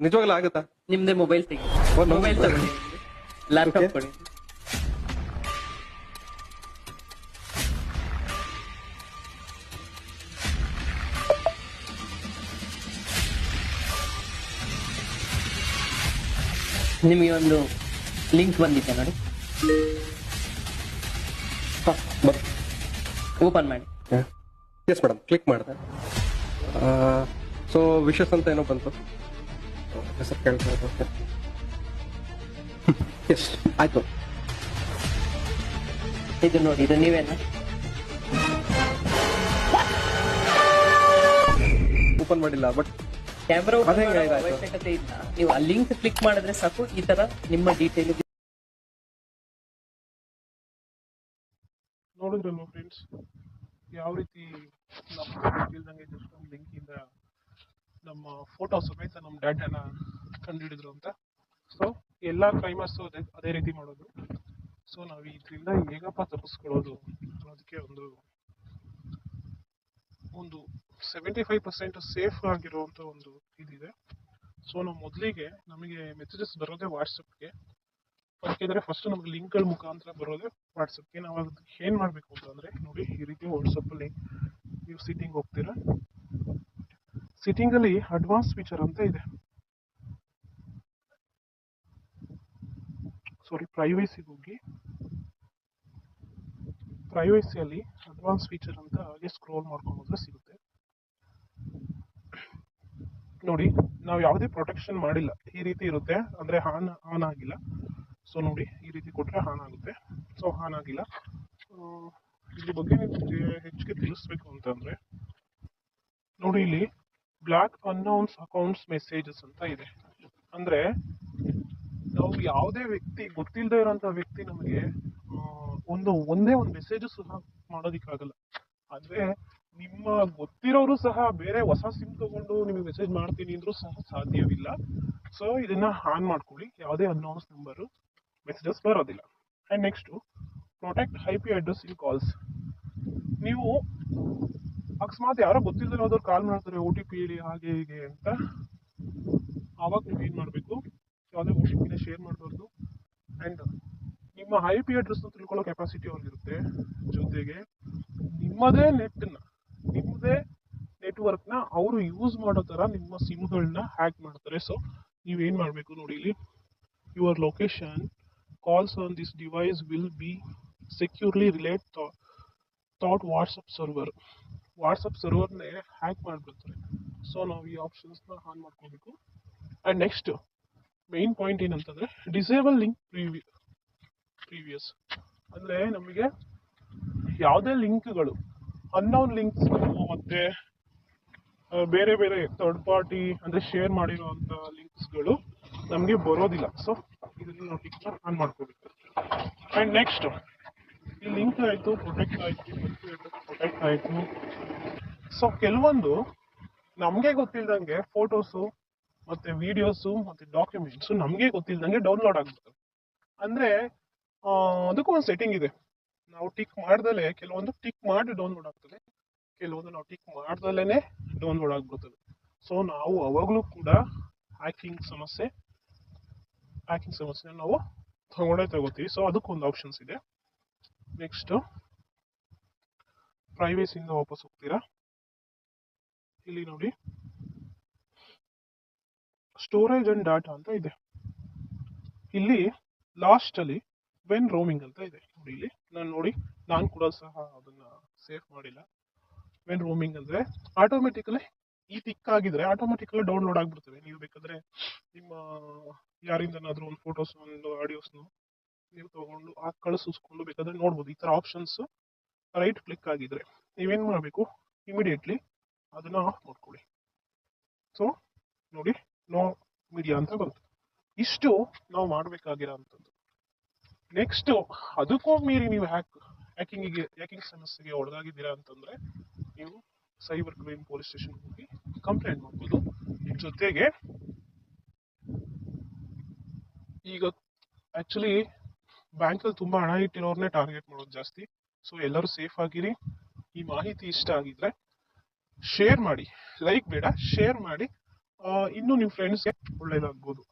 ನಿಜವಾಗ್ಲೂ ಆಗುತ್ತಾ? ನಿಮ್ದೇ ಮೊಬೈಲ್ ತೆಗಿ. ಮೊಬೈಲ್ ತಗೊಳ್ಳಿ. ಲ್ಯಾಪ್ಟಾಪ್. ಕೊಡಿ. ನಿಮಗೆ ಒಂದು ಲಿಂಕ್ ಬಂದಿದೆ ನೋಡಿ. ಓಪನ್ ಮಾಡಿ. ಎಸ್ ಮೇಡಮ್ ಕ್ಲಿಕ್ ಮಾಡಿದೆ. ಸೊ ವಿಶಸ್ ಅಂತ ಏನೋ ಬಂತು. ಹೆಸರು ಕೇಳ್ತಾ ಎಸ್ ಆಯ್ತು. ಇದು ನೋಡಿ ಇದು ನೀವೇನ? ಓಪನ್ ಮಾಡಿಲ್ಲ ಬಟ್ ಕ್ಯಾಮ್ರಾ? ಅವಶ್ಯಕತೆ ಇಲ್ಲ. ನೀವು ಆ ಲಿಂಕ್ ಕ್ಲಿಕ್ ಮಾಡಿದ್ರೆ ಸಾಕು ಈ ತರ ನಿಮ್ಮ ಡೀಟೇಲ್ ನೋಡಿದ್ರು ಫ್ರೆಂಡ್ಸ್ ಯಾವ ರೀತಿ ಲಿಂಕ್ ಗೊತ್ತಿಲ್ದಂಗೆ ಜಸ್ಟ್ ಒಂದು ಲಿಂಕಿಂದ ನಮ್ಮ ಫೋಟೋ ಸಮೇತ ನಮ್ಮ ಡಾಟಾನ ಕಂಡುಹಿಡಿದ್ರು ಅಂತ. ಸೊ ಎಲ್ಲ ಕ್ರೈಮರ್ಸ್ ಅದೇ ರೀತಿ ಮಾಡೋದು. ಸೊ ನಾವು ಇದರಿಂದ ಹೇಗಪ್ಪ ತಪ್ಪಿಸ್ಕೊಳ್ಳೋದು ಅನ್ನೋದಕ್ಕೆ ಒಂದು ಒಂದು ಸೆವೆಂಟಿ ಫೈವ್ ಪರ್ಸೆಂಟ್ ಸೇಫ್ ಆಗಿರುವಂಥ ಒಂದು ಇದಿದೆ. ಸೊ ನಾವು ಮೊದಲಿಗೆ ನಮಗೆ ಮೆಸೇಜಸ್ ಬರೋದೇ ವಾಟ್ಸಪ್ಗೆ ಯಾಕೆಂದ್ರೆ ಫಸ್ಟ್ ನಮ್ಗೆ ಲಿಂಕ್ಗಳ ಮುಖಾಂತರ ಬರೋದೇ ವಾಟ್ಸಪ್ಗೆ ನಾವು ಅದಕ್ಕೆ ಏನ್ ಮಾಡ್ಬೇಕು ಅಂತಂದ್ರೆ ನೋಡಿ, ಈ ರೀತಿ ವಾಟ್ಸಪ್ ಅಲ್ಲಿ ನೀವು ಸಿಟ್ಟಿಂಗ್ ಹೋಗ್ತೀರಾ. ಸಿಟ್ಟಿಂಗ್ ಅಲ್ಲಿ ಅಡ್ವಾನ್ಸ್ ಫೀಚರ್ ಅಂತ ಇದೆ. ಸಾರಿ ಪ್ರೈವೇಸಿಗೆ ಹೋಗಿ. ಪ್ರೈವೇಸಿಯಲ್ಲಿ ಅಡ್ವಾನ್ಸ್ ಫೀಚರ್ ಅಂತ ಹಾಗೆ ಸ್ಕ್ರೋಲ್ ಮಾಡ್ಕೊಂಡು ಸಿಗುತ್ತೆ. ನೋಡಿ, ನಾವು ಯಾವುದೇ ಪ್ರೊಟೆಕ್ಷನ್ ಮಾಡಿಲ್ಲ. ಈ ರೀತಿ ಇರುತ್ತೆ. ಅಂದ್ರೆ ಆನ್ ಆನ್ ಆಗಿಲ್ಲ. ಸೊ ನೋಡಿ, ಈ ರೀತಿ ಕೊಟ್ರೆ ಆನ್ ಆಗುತ್ತೆ. ಸೊ ಆನ್ ಆಗಿಲ್ಲ. ಇದ್ರ ಬಗ್ಗೆ ನಿಮ್ಗೆ ಹೆಚ್ಚಿಗೆ ತಿಳಿಸ್ಬೇಕು ಅಂತಂದ್ರೆ ನೋಡಿ ಇಲ್ಲಿ ಬ್ಲಾಕ್ ಅನ್ನೌನ್ಸ್ ಅಕೌಂಟ್ಸ್ ಮೆಸೇಜಸ್ ಅಂತ ಇದೆ. ಅಂದ್ರೆ, ನಾವು ಯಾವುದೇ ವ್ಯಕ್ತಿ ಗೊತ್ತಿಲ್ಲದೆ ಇರೋಂಥ ವ್ಯಕ್ತಿ ನಮಗೆ ಒಂದು, ಒಂದೇ ಒಂದು ಮೆಸೇಜ್ ಸಹ ಮಾಡೋದಕ್ಕಾಗಲ್ಲ. ಆದರೆ, ನಿಮ್ಮ ಗೊತ್ತಿರೋರು ಸಹ ಬೇರೆ ಹೊಸ ಸಿಮ್ ತಗೊಂಡು ನಿಮಗೆ ಮೆಸೇಜ್ ಮಾಡ್ತೀನಿ ಅಂದ್ರೂ ಸಹ ಸಾಧ್ಯವಿಲ್ಲ. ಸೊ ಇದನ್ನ ಆನ್ ಮಾಡ್ಕೊಳ್ಳಿ. ಯಾವುದೇ ಅನ್ನೌನ್ಸ್ ನಂಬರು ಮೆಸೇಜಸ್ ಬರೋದಿಲ್ಲ. And next protect I P address in calls ನೀವು ಅಕಸ್ಮಾತ್ ಯಾರೋ ಗೊತ್ತಿಲ್ಲದಿರೋದವ್ರು ಕಾಲ್ ಮಾಡ್ತಾರೆ ಓ ಟಿ ಪಿ ಹೇಳಿ, ಹಾಗೆ ಹೀಗೆ ಅಂತ. ಆವಾಗ ನೀವು ಏನು ಮಾಡಬೇಕು? ಯಾವುದೇ ಓ ಶೇರ್ ಮಾಡಬಾರ್ದು. ಆ್ಯಂಡ್ ನಿಮ್ಮ ಐ ಪಿ ಅಡ್ರೆಸ್ ತಿಳ್ಕೊಳ್ಳೋ ಕೆಪಾಸಿಟಿ ಅವ್ರಿಗಿರುತ್ತೆ ಜೊತೆಗೆ ನಿಮ್ಮದೇ ನೆಟ್ನ ನಿಮ್ಮದೇ ನೆಟ್ವರ್ಕ್ನ ಅವರು ಯೂಸ್ ಮಾಡೋ ಥರ ನಿಮ್ಮ ಸಿಮ್ಗಳನ್ನ ಹ್ಯಾಕ್ ಮಾಡ್ತಾರೆ. ಸೊ ನೀವೇನು ಮಾಡಬೇಕು ನೋಡಿ ಇಲ್ಲಿ? Your location calls on this device will be securely relayed through WhatsApp server WhatsApp ಸರ್ವರ್ನೇ hack ಮಾಡಿಬಿಡ್ತಾರೆ. ಸೊ ನಾವು ಈ ಆಪ್ಷನ್ಸ್ನ ಆನ್ ಮಾಡ್ಕೋಬೇಕು. ಆ್ಯಂಡ್ ನೆಕ್ಸ್ಟ್ ಮೇನ್ ಪಾಯಿಂಟ್ ಏನಂತಂದರೆ ಡಿಸೇಬಲ್ ಲಿಂಕ್ ಪ್ರೀವಿ ಪ್ರೀವಿಯಸ್ ಅಂದರೆ ನಮಗೆ ಯಾವುದೇ ಲಿಂಕ್ಗಳು ಅನ್ನೌನ್ ಲಿಂಕ್ಸ್ ಮತ್ತು ಬೇರೆ ಬೇರೆ ಥರ್ಡ್ ಪಾರ್ಟಿ ಅಂದರೆ ಶೇರ್ ಮಾಡಿರುವಂಥ ಲಿಂಕ್ಸ್ಗಳು ನಮಗೆ ಬರೋದಿಲ್ಲ. ಸೊ ಇದನ್ನು ನಾವು ಲಿಂಕ್ನ ಆನ್ ಮಾಡ್ಕೋಬೇಕು. ಆ್ಯಂಡ್ ನೆಕ್ಸ್ಟು ಈ ಲಿಂಕ್ ಆಯಿತು ಪ್ರೊಟೆಕ್ಟ್ ಆಯಿತು ಪ್ರೊಟೆಕ್ಟ್ ಆಯಿತು. ಸೊ ಕೆಲವೊಂದು ನಮಗೆ ಗೊತ್ತಿಲ್ದಂಗೆ ಫೋಟೋಸು ಮತ್ತೆ ವಿಡಿಯೋಸು ಮತ್ತೆ ಡಾಕ್ಯುಮೆಂಟ್ಸು ನಮಗೆ ಗೊತ್ತಿಲ್ದಂಗೆ ಡೌನ್ಲೋಡ್ ಆಗ್ಬಿಡ್ತವೆ ಅಂದರೆ ಅದಕ್ಕೂ ಒಂದು ಸೆಟ್ಟಿಂಗ್ ಇದೆ. ನಾವು ಟಿಕ್ ಮಾಡ್ದಲೇ ಕೆಲವೊಂದು ಟಿಕ್ ಮಾಡಿ ಡೌನ್ಲೋಡ್ ಆಗ್ತದೆ. ಕೆಲವೊಂದು ನಾವು ಟಿಕ್ ಮಾಡ್ದಲೇ ಡೌನ್ಲೋಡ್ ಆಗ್ಬಿಡ್ತದೆ. ಸೊ ನಾವು ಅವಾಗಲೂ ಕೂಡ ಹ್ಯಾಕಿಂಗ್ ಸಮಸ್ಯೆ ಹ್ಯಾಕಿಂಗ್ ಸಮಸ್ಯೆನ ನಾವು ತಗೊಂಡೇ ತಗೋತೀವಿ. ಸೊ ಅದಕ್ಕೊಂದು ಆಪ್ಷನ್ಸ್ ಇದೆ. ನೆಕ್ಸ್ಟ್ ಪ್ರೈವೇಸಿಂದ ವಾಪಸ್ ಹೋಗ್ತೀರಾ? ಇಲ್ಲಿ ನೋಡಿ. ಸ್ಟೋರೇಜ್ ಅಂಡ್ ಡಾಟಾ ಅಂತ ಇದೆ. ಇಲ್ಲಿ ಲಾಸ್ಟ್ ಅಲ್ಲಿ ವೆನ್ ರೋಮಿಂಗ್ ಅಂತ ಇದೆ. ನೋಡಿ ಇಲ್ಲಿ. ನಾನು ನೋಡಿ, ನಾನು ಕೂಡ ಸಹ ಅದನ್ನ ಸೇವ್ ಮಾಡಿಲ್ಲ. ವೆನ್ ರೋಮಿಂಗ್ ಅಂದ್ರೆ ಆಟೋಮೆಟಿಕಲಿ ಈ ಟಿಕ್ ಆಗಿದ್ರೆ ಆಟೋಮೆಟಿಕಲಿ ಡೌನ್ಲೋಡ್ ಆಗ್ಬಿಡ್ತವೆ. ನೀವು ಬೇಕಾದ್ರೆ ನಿಮ್ಮ ಯಾರಿಂದನಾದ್ರೂ ಒಂದು ಫೋಟೋಸ್ ಒಂದು ಆಡಿಯೋಸ್ನು ನೀವು ತಗೊಂಡು ಆ ಕಳಿಸ್ಕೊಂಡು ಬೇಕಾದ್ರೆ ನೋಡ್ಬೋದು. ಈ ತರ ಆಪ್ಷನ್ಸ್ ರೈಟ್ ಕ್ಲಿಕ್ ಆಗಿದ್ರೆ ನೀವೇನ್ ಮಾಡಬೇಕು? ಇಮಿಡಿಯೇಟ್ಲಿ ಅದನ್ನ ಆಫ್ ಸೊ ನೋಡಿ ನೋ ಮೀಡಿಯಾ ಅಂತ ಬಂತು. ಇಷ್ಟು ನಾವು ಮಾಡಬೇಕಾಗಿರೋ ಅಂಥದ್ದು ನೆಕ್ಸ್ಟ್ ಅದಕ್ಕೂ ಮೀರಿ ನೀವು ಹ್ಯಾಕ್ ಹ್ಯಾಕಿಂಗಿಗೆ ಹ್ಯಾಕಿಂಗ್ ಸಮಸ್ಯೆಗೆ ಒಳಗಾಗಿದ್ದೀರಾ ಅಂತಂದ್ರೆ, ನೀವು ಸೈಬರ್ ಕ್ರೈಮ್ ಪೊಲೀಸ್ ಸ್ಟೇಷನ್ ಹೋಗಿ ಕಂಪ್ಲೇಂಟ್ ಮಾಡ್ಬೋದು. ಜೊತೆಗೆ, ಈಗ ಆಕ್ಚುಲಿ ಬ್ಯಾಂಕಲ್ಲಿ ತುಂಬಾ ಹಣ ಇಟ್ಟಿರೋರ್ನೇ ಟಾರ್ಗೆಟ್ ಮಾಡೋದು ಜಾಸ್ತಿ. ಸೊ ಎಲ್ಲರೂ ಸೇಫ್ ಆಗಿರಿ. ಈ ಮಾಹಿತಿ ಇಷ್ಟ ಆಗಿದ್ರೆ ಶೇರ್ ಮಾಡಿ. ಲೈಕ್ ಬೇಡ ಶೇರ್ ಮಾಡಿ. ಇನ್ನು ನಿಮ್ಮ ಫ್ರೆಂಡ್ಸ್ಗೆ ಒಳ್ಳೇದಾಗ್ಬೋದು.